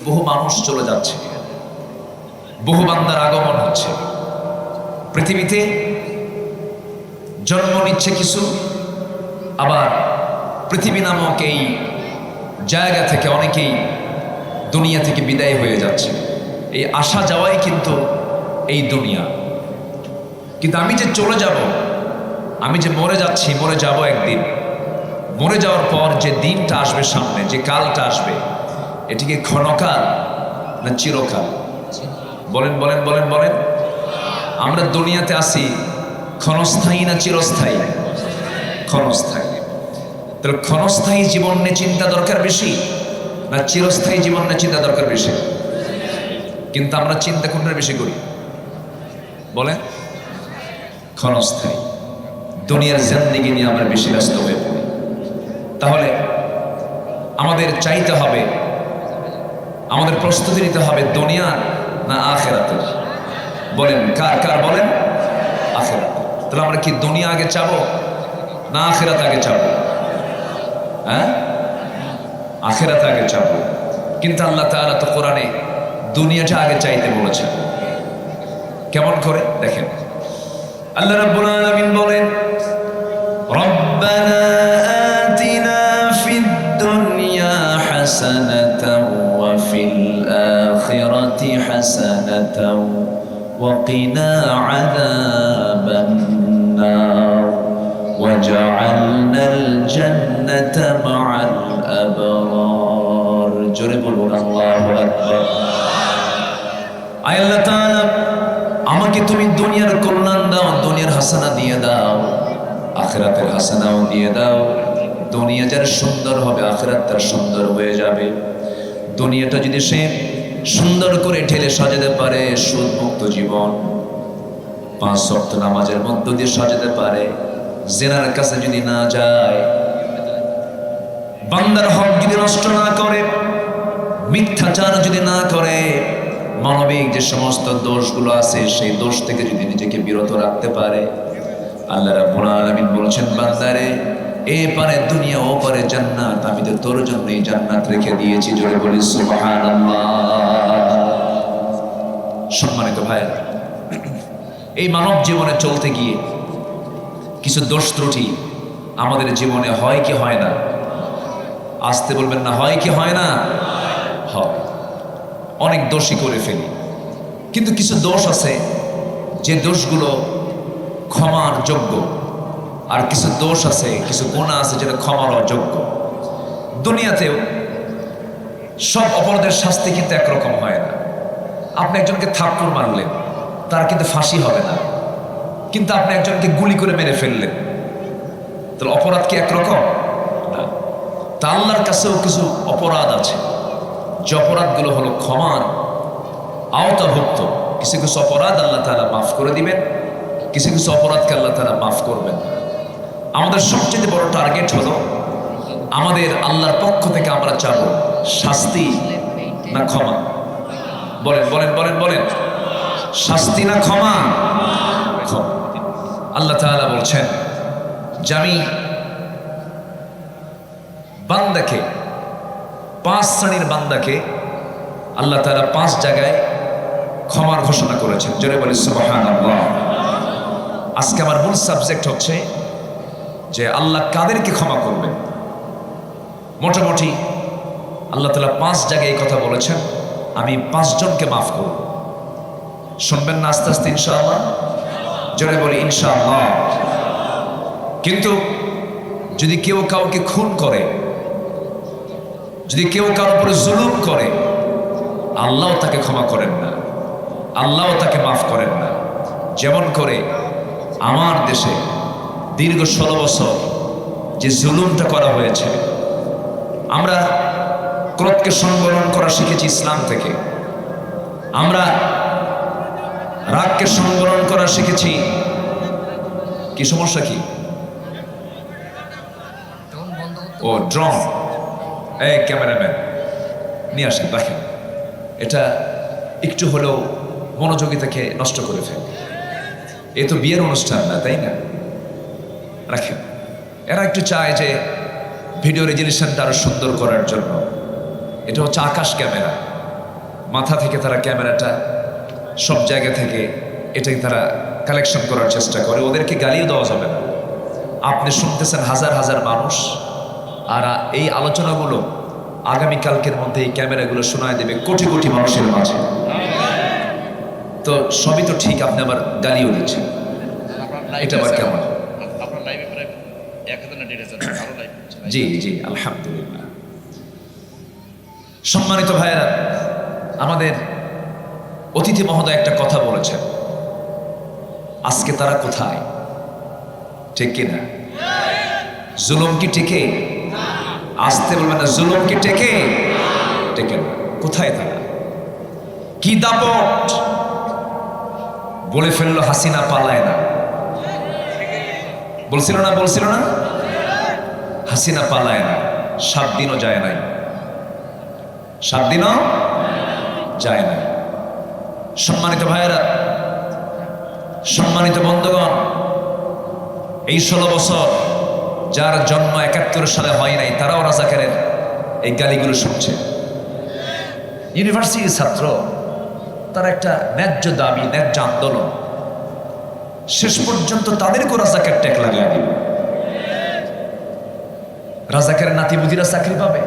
বহু মানুষ চলে যাচ্ছে। বহু বান্দার আগমন হচ্ছে। পৃথিবীতে জন্ম নিচ্ছে কিছু, আবার পৃথিবী নামক এই জায়গা থেকে অনেকেই দুনিয়া থেকে বিদায় হয়ে যাচ্ছে। এই আসা যাওয়াই কিন্তু এই দুনিয়া। কিন্তু আমি যে চলে যাব, আমি যে মরে যাচ্ছি, মরে যাব একদিন। মরে যাওয়ার পর যে দিনটা আসবে সামনে, যে কালটা আসবে এটিকে ক্ষণকাল না চিরকাল? বলেন বলেন বলেন বলেন। আমরা দুনিয়াতে আসি ক্ষণস্থায়ী না চিরস্থায়ী? ক্ষণস্থায়ী। তাহলে ক্ষণস্থায়ী জীবন নিয়ে চিন্তা দরকার বেশি না চিরস্থায়ী জীবন নিয়ে চিন্তা দরকার বেশি? কিন্তু আমরা চিন্তা কোনটা বেশি করি? বলেন। ক্ষণস্থায়ী। দুনিয়ার জিন্দিগি নিয়ে আমরা বেশি ব্যস্ত হয়ে পড়ি। তাহলে আমাদের চাইতে হবে আমাদের প্রস্তুতি নিতে হবে দুনিয়া না আখেরাতের? বলেন, কার কার বলেন? আখেরাত। তাহলে আমরা কি দুনিয়া আগে চাবো না আখেরাত আগে চাবো? হ্যাঁ? আখেরাত আগে চাবো। কিন্তু আল্লাহ তাআলা তো কোরআনে দুনিয়াটা আগে চাইতে বলেছেন। কেমন করে? দেখেন। আল্লাহ রাব্বুল আলামিন বলেন, রব্বানা আতিনা ফিদ দুনিয়া হাসানাতাও আখিরাতি হাসানাতাও ওয়া কিনা আযাবান নার وجعلنا الجنة مع الأبرار জোরে বলুন আল্লাহু আকবার আয় আল্লাহ তাআলা আমাকে তুমি দুনিয়ার কল্যাণ দাও দুনিয়ার হাসানা দিয়ে দাও আখেরাতের হাসানাও দিয়ে দাও দুনিয়া যার সুন্দর হবে আখেরাত তার সুন্দর হয়ে যাবে দুনিয়াটা যদি সে সুন্দর করে ঠেলে সাজাতে পারে সুদ মুক্ত জীবন। পাঁচ সপ্ত নামাজের মধ্য দিয়ে সাজাতে পারে। জেনার কাছে যদি না যায়, বান্দার হক যদি নষ্ট না করে, মিথ্যাচার যদি না করে, মানবিক যে সমস্ত দোষগুলো আছে, সেই দোষ থেকে যদি নিজেকে বিরত রাখতে পারে, আল্লাহ রাব্বুল আলামিন বলেছেন, বান্দারে এ পারে দুনিয়া ও পারে জান্নাত। আমি তো তোর জন্য এই জান্নাত রেখে দিয়েছি, জোরে বলি সম্মানিত ভাইরা এই মানব জীবনে চলতে গিয়ে কিছু দোষ ত্রুটি আমাদের জীবনে হয় কি হয় না? আসতে বলবেন না, হয় কি হয় না? হয়। অনেক দোষই করে ফেলি। কিন্তু কিছু দোষ আছে, যে দোষগুলো ক্ষমার যোগ্য। আর কিছু দোষ আছে, কিছু গুণা আছে যেটা ক্ষমার অযোগ্য দুনিয়াতেও সব অপরাধের শাস্তি কিন্তু একরকম হয় না। আপনি একজনকে থাপ্পড় মারলেন, তার কিন্তু ফাঁসি হবে না। কিন্তু আপনি একজনকে গুলি করে মেরে ফেললেন। তাহলে অপরাধ কি একরকম? না। তা আল্লাহর কাছেও কিছু অপরাধ আছে। যে অপরাধগুলো হলো ক্ষমার আওতাভুক্ত। কিছু কিছু অপরাধ আল্লাহ তারা মাফ করে দিবেন, কিছু কিছু অপরাধকে আল্লাহ তারা মাফ করবেন। আমাদের সবচেয়ে বড় টার্গেট হলো আমাদের আল্লাহর পক্ষ থেকে আমরা চাব শাস্তি না ক্ষমা। বলেন বলেন বলেন বলেন। শাস্তি না ক্ষমা? আল্লাহ তাআলা বলছেন যে আমি বান্দাকে, পাঁচ শ্রেণির বান্দাকে আল্লাহ তাআলা পাঁচ জায়গায় ক্ষমার ঘোষণা করেছেন। জোরে বলি সুবহানাল্লাহ। আজকে আমার মূল সাবজেক্ট হচ্ছে যে আল্লাহ কাদেরকে ক্ষমা করবেন। মোটামুটি আল্লাহ তাআলা পাঁচ জায়গায় এই কথা বলেছেন, আমি পাঁচজনকে মাফ করব। শুনবেন না আস্তে আস্তে ইনশাআল্লাহ? জোরে বলি, ইনশাআল্লাহ। কিন্তু যদি কেউ কাউকে খুন করে, যদি কেউ কারোর উপরে জুলুম করে, আল্লাহ তাকে ক্ষমা করেন না, আল্লাহ তাকে মাফ করেন না। যেমন করে আমার দেশে দীর্ঘ ষোলো বছর যে জুলুমটা করা হয়েছে, আমরা ক্রোধকে সংবরণ করা শিখেছি ইসলাম থেকে। আমরা রাগকে সংবরণ করা শিখেছি, কি সমস্যা কি? ও, ড্রোন। এই ক্যামেরাম্যান, নিয়ে আসেন রাখেন। এটা একটু হলেও মনোযোগিতাকে নষ্ট করে ফেলে। এ তো বিয়ের অনুষ্ঠান না, তাই না? রাখেন এরা একটু চায় যে ভিডিও রেজুলেশনটা আরও সুন্দর করার জন্য। এটা হচ্ছে আকাশ ক্যামেরা। মাথা থেকে তারা ক্যামেরাটা সব জায়গা থেকে এটাই তারা কালেকশন করার চেষ্টা করে। ওদেরকে গালিও দেওয়া যাবে না। আপনি শুনতেছেন হাজার হাজার মানুষ, আর এই আলোচনাগুলো আগামীকালকের মধ্যে এই ক্যামেরাগুলো শোনায় দেবে কোটি কোটি মানুষের মাঝে। তো সবই তো ঠিক, আপনি আবার গালিও দিচ্ছেন। এটা আবার কেমন? আপনার লাইভে প্রায় এক হাজার না দেড় হাজার আরও লাইভ জি জি, আলহামদুলিল্লাহ। সম্মানিত ভাইয়েরা, আমাদের অতিথি মহোদয় একটা কথা বলেছেন। আজকে তারা কোথায়? ঠিক কিনা জুলুম কি টেকে আসতে বলবে না, জুলুম কি টেকে টেকে না। কোথায় তারা? কি দাপট? বলে ফেলল হাসিনা পালায় না। বলছিল না বলছিল না? হাসিনা পালায় না, সাত দিনও যায় নাই। সাত দিনও যায় নাই। সম্মানিত ভাইয়েরা, সম্মানিত বন্ধুগণ, এই ষোলো বছর যার জন্ম একাত্তর সালে হয় নাই, তারাও রাজাকারের এই গালিগুলো শুনছে। ইউনিভার্সিটির ছাত্র, তার একটা ন্যায্য দাবি, ন্যায্য আন্দোলন। শেষ পর্যন্ত তাদেরকেও রাজাকার ট্যাক লাগায় দিবে রাজাকারের নাতিবুদিরা চাকরি পাবে?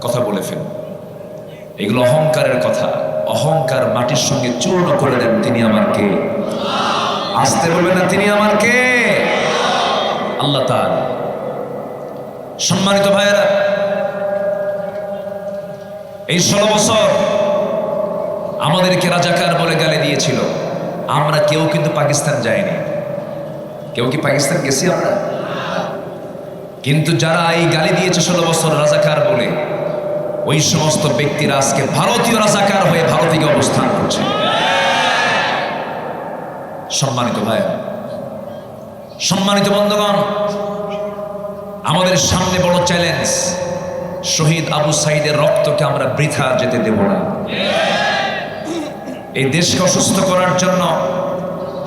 কথা বলে ফেল। এগুলো অহংকারের কথা। অহংকার মাটির সঙ্গে চূর্ণ করে দেন তিনি আমার কে? আসতে বলবে না তিনি আমার কে? আল্লাহ তার সম্মানিত ভাইয়েরা, এই ষোলো বছর আমাদেরকে রাজাকার বলে গালে দিয়েছিল। আমরা কেউ কিন্তু পাকিস্তান যাইনি কেউ কি পাকিস্তান গেছি আমরা? কিন্তু যারা এই গালি দিয়েছে ষোলো বছর রাজাকার বলে, ওই সমস্ত ব্যক্তিরা আজকে ভারতীয় রাজাকার হয়ে ভারতে অবস্থান করছে। সম্মানিত ভাই, সম্মানিত বন্ধুগণ, আমাদের সামনে বড় চ্যালেঞ্জ, শহীদ আবু সাইদের রক্তকে আমরা বৃথা যেতে দেব না। এই দেশকে অসুস্থ করার জন্য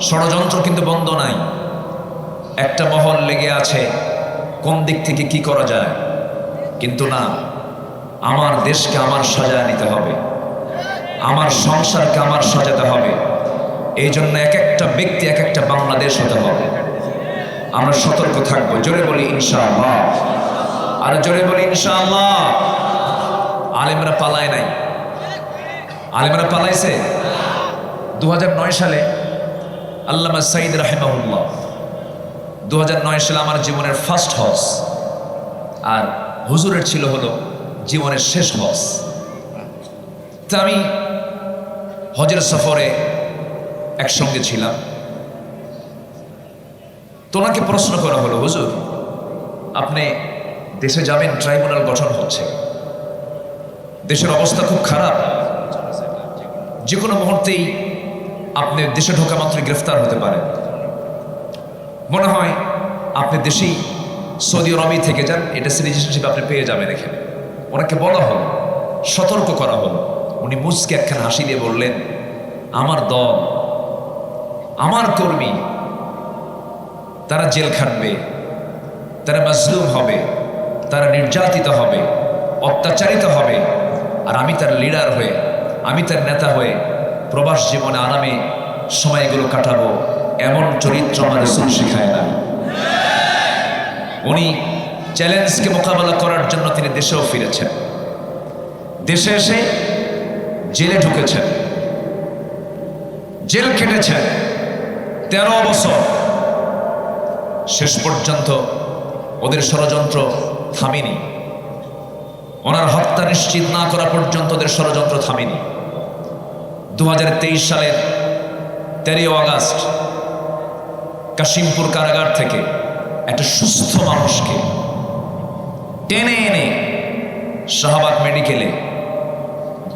ষড়যন্ত্র কিন্তু বন্ধ নাই। একটা মহল লেগে আছে। কোন দিক থেকে কি করা যায়? কিন্তু না, আমার দেশকে আমার সাজায় নিতে হবে। আমার সংসারকে আমার সাজাতে হবে। এই জন্য এক একটা ব্যক্তি এক একটা বাংলাদেশ হতে হবে। আমরা সতর্ক থাকব। জোরে বলি, ইনশাআল্লাহ। আর জোরে বলি, ইনশাআল্লাহ। আলেমরা পালায় নাই। আলেমরা পালাইছে? দু সালে আল্লামা সাইদ রাহেমাউল্লাহ দু হাজার নয় সালে আমার জীবনের ফার্স্ট হস আর হুজুরের ছিল হলো জীবনের শেষ হস তা আমি হজের সফরে একসঙ্গে ছিলাম। তোনাকে প্রশ্ন করা হলো, হুজুর, আপনি দেশে যাবেন, ট্রাইব্যুনাল গঠন হচ্ছে। দেশের অবস্থা খুব খারাপ। যে কোনো মুহূর্তেই আপনি দেশে ঢোকা মাত্র গ্রেফতার হতে পারেন। মনে হয় আপনি দেশেই সৌদি আরবই থেকে যান, এটা সিটিজেনশিপ আপনি পেয়ে যাবেন এখানে। ওনাকে বলা হলো, সতর্ক করা হলো। উনি মুসকে একখান হাসি দিয়ে বললেন, আমার দল, আমার কর্মী, তারা জেল খাটবে, তারা মজলুম হবে, তারা নির্যাতিত হবে, অত্যাচারিত হবে, আর আমি তার লিডার হয়ে, আমি তার নেতা হয়ে প্রবাস জীবনে আরামে সময়গুলো কাটাবো। এমন চরিত্র আমার রসুল শেখায় না। উনি চ্যালেঞ্জকে মোকাবেলা করার জন্য তিনি দেশেও ফিরেছেন। দেশে এসে জেলে ঢুকেছেন। জেল কেটেছেন তেরো বছর। শেষ পর্যন্ত ওদের ষড়যন্ত্র থামেনি। ওনার হত্যা নিশ্চিত না করা পর্যন্ত ওদের ষড়যন্ত্র থামেনি। দু হাজার তেইশ সালের তেরোই আগস্ট কাশিমপুর কারাগার থেকে একটা সুস্থ মানুষকে টেনে এনে শাহবাগ মেডিকেলে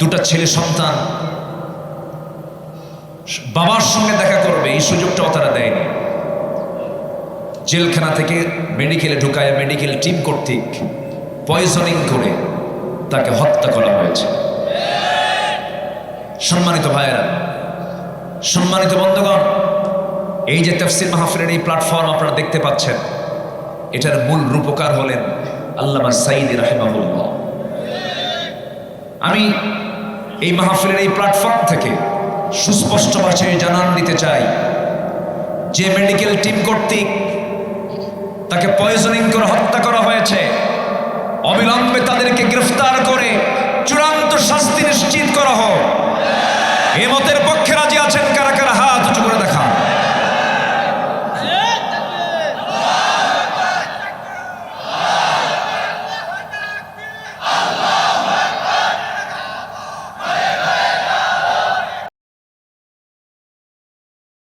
দুটা ছেলে সন্তান বাবার সঙ্গে দেখা করবে, এই সুযোগটাও তারা দেয়নি। জেলখানা থেকে মেডিকেলে ঢুকায়, মেডিকেল টিম কর্তৃক পয়জনিং করে তাকে হত্যা করা হয়েছে। সম্মানিত ভাইয়েরা, সম্মানিত বন্ধুগণ এই যে তফসির মাহফিলের এই প্ল্যাটফর্ম আপনারা দেখতে পাচ্ছেন, এটার মূল রূপকার হলেন আল্লামা সাইদ রাহেমাহুল্লাহ। আমি এই মাহফিলের এই প্ল্যাটফর্ম থেকে সুস্পষ্ট ভাষায় জানান দিতে চাই, যে মেডিকেল টিম কর্তৃক তাকে পয়জনিং করে হত্যা করা হয়েছে, অবিলম্বে তাদেরকে গ্রেফতার করে চূড়ান্ত শাস্তি নিশ্চিত করা হোক। এ